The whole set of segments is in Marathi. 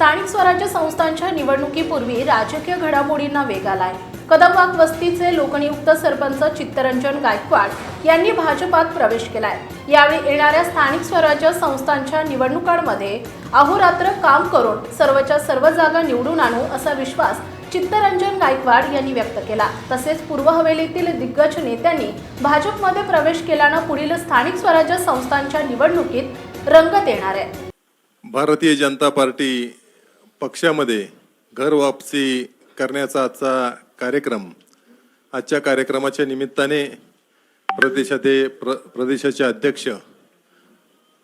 स्थानिक स्वराज्य संस्थांच्या निवडणुकीपूर्वी राजकीय घडामोडींना वेग आलाय. कदमबाग वस्तीचे लोकनियुक्त सरपंच चित्तरंजन गायकवाड यांनी भाजपात प्रवेश केलाय. यावेळी येणाऱ्या स्थानिक स्वराज्य संस्थांच्या निवडणुकांमध्ये अहोरात्र काम करून सर्वच्या सर्व जागा निवडून आणू असा विश्वास चित्तरंजन गायकवाड यांनी व्यक्त केला. तसेच पूर्व हवेलीतील दिग्गज नेत्यांनी भाजपमध्ये प्रवेश केल्यानं पुढील स्थानिक स्वराज्य संस्थांच्या निवडणुकीत रंगत येणार आहे. भारतीय जनता पार्टी पक्षामध्ये घर वापसी करण्याचा आजचा कार्यक्रम आजच्या कार्यक्रमाच्या निमित्ताने प्रदेशाचे प्र प्रदेशाचे अध्यक्ष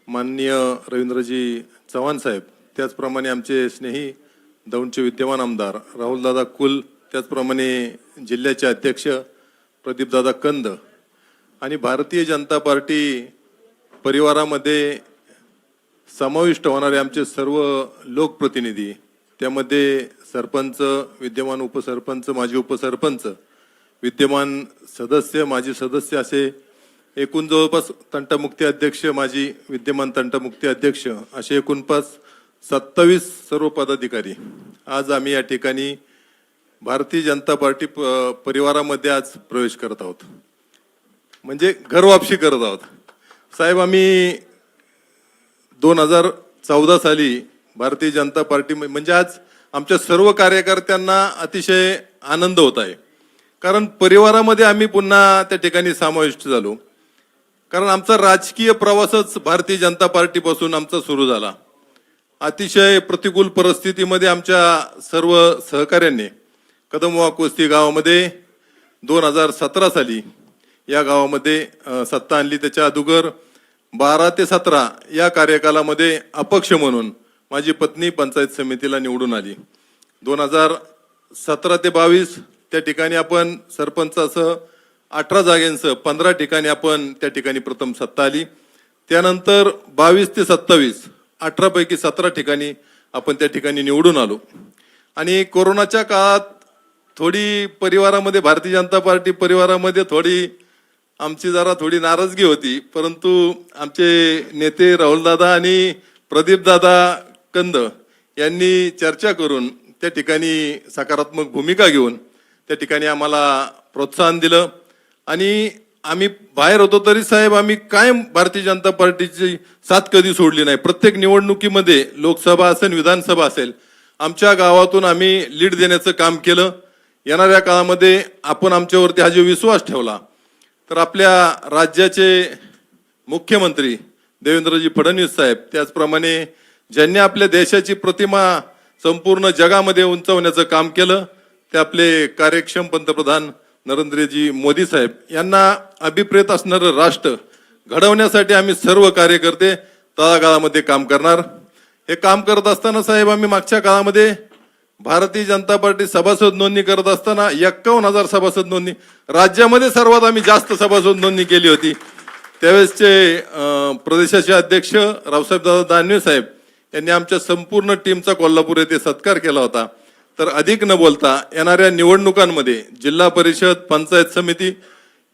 माननीय रवींद्रजी चव्हाण साहेब त्याचप्रमाणे आमचे स्नेही दौंडचे विद्यमान आमदार राहुलदादा कुल त्याचप्रमाणे जिल्ह्याचे अध्यक्ष प्रदीपदादा कंद आणि भारतीय जनता पार्टी परिवारामध्ये समाविष्ट होणारे आमचे सर्व लोकप्रतिनिधी त्यामध्ये सरपंच विद्यमान उपसरपंच माजी उपसरपंच विद्यमान सदस्य माजी सदस्य असे एकूण जवळपास तंटमुक्ती अध्यक्ष माजी विद्यमान तंटमुक्ती अध्यक्ष असे एकूण पाच सत्तावीस सर्व पदाधिकारी. आज आम्ही या ठिकाणी भारतीय जनता पार्टी प- परिवारामध्ये आज प्रवेश करत आहोत. म्हणजे घरवापशी करत आहोत. साहेब आम्ही दोन हजार चौदा साली भारतीय जनता पार्टी म्हणजे आज आमच्या सर्व कार्यकर्त्यांना अतिशय आनंद होत आहे. कारण परिवारामध्ये आम्ही पुन्हा त्या ठिकाणी समाविष्ट झालो. कारण आमचा राजकीय प्रवासच भारतीय जनता पार्टीपासून आमचा सुरू झाला. अतिशय प्रतिकूल परिस्थितीमध्ये आमच्या सर्व सहकाऱ्यांनी कदमवा कोस्ती गावामध्ये दोन हजार सतरा साली या गावामध्ये सत्ता आणली. त्याच्या अगोदर बारा ते सतरा या कार्यकालामध्ये अपक्ष म्हणून माझी पत्नी पंचायत समितीला निवडून आली. दोन हजार सतरा ते बावीस त्या ठिकाणी आपण सरपंचासह अठरा जागेंसह पंधरा ठिकाणी आपण त्या ठिकाणी प्रथम सत्ता आली. त्यानंतर बावीस ते सत्तावीस अठरापैकी सतरा ठिकाणी आपण त्या ठिकाणी निवडून आलो. आणि कोरोनाच्या काळात थोडी परिवारामध्ये भारतीय जनता पार्टी परिवारामध्ये थोडी आमची जरा थोडी नाराजगी होती. परंतु आमचे नेते राहुलदादा आणि प्रदीपदादा कंद यांनी चर्चा करून त्या ठिकाणी सकारात्मक भूमिका घेऊन त्या ठिकाणी आम्हाला प्रोत्साहन दिलं. आणि आम्ही बाहेर होतो तरी साहेब आम्ही कायम भारतीय जनता पार्टीची साथ कधी सोडली नाही. प्रत्येक निवडणुकीमध्ये लोकसभा असेल विधानसभा असेल आमच्या गावातून आम्ही लीड देण्याचं काम केलं. येणाऱ्या काळामध्ये आपण आमच्यावरती हा जो विश्वास ठेवला तर आपल्या राज्याचे मुख्यमंत्री देवेंद्रजी फडणवीस साहेब त्याचप्रमाणे ज्यांनी आपल्या देशाची प्रतिमा संपूर्ण जगामध्ये उंचवण्याचं काम केलं ते आपले कार्यक्षम पंतप्रधान नरेंद्रजी मोदी साहेब यांना अभिप्रेत असणारं राष्ट्र घडवण्यासाठी आम्ही सर्व कार्यकर्ते तळागाळामध्ये काम करणार. हे काम करत असताना साहेब आम्ही मागच्या काळामध्ये भारतीय जनता पार्टी सभासद नोंदणी करत असताना एक्कावन्न हजार सभासद नोंदणी राज्यामध्ये सर्वात आम्ही जास्त सभासद नोंदणी केली होती. त्यावेळेसचे प्रदेशाचे अध्यक्ष रावसाहेब दादा दानवे साहेब यांनी आमच्या संपूर्ण टीमचा कोल्हापूर येथे सत्कार केला होता. तर अधिक न बोलता येणाऱ्या निवडणुकांमध्ये जिल्हा परिषद पंचायत समिती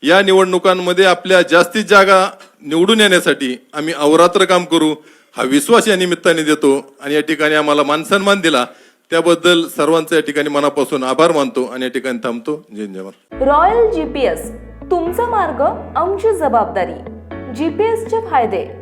या निवडणुकांमध्ये आपल्या जास्तीत जागा निवडून येण्यासाठी आम्ही अवरात्र काम करू हा विश्वास या निमित्ताने देतो आणि या ठिकाणी आम्हाला मानसन्मान दिला. त्याबद्दल सर्वांचा या ठिकाणी मनापासून आभार मानतो आणि या ठिकाणी थांबतो. जय जवान रॉयल जीपीएस तुमचा मार्ग आमची जबाबदारी. जीपीएसचे फायदे.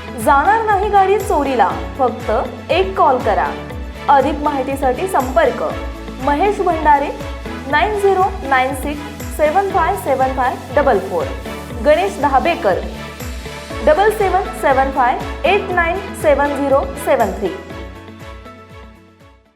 जाणार नाही गाडी चोरीला फक्त एक कॉल करा. अधिक माहितीसाठी संपर्क. Mahesh Bhandare nine zero nine six seven five seven five double four. Ganesh Dhabekar double seven seven five eight nine seven zero seven three.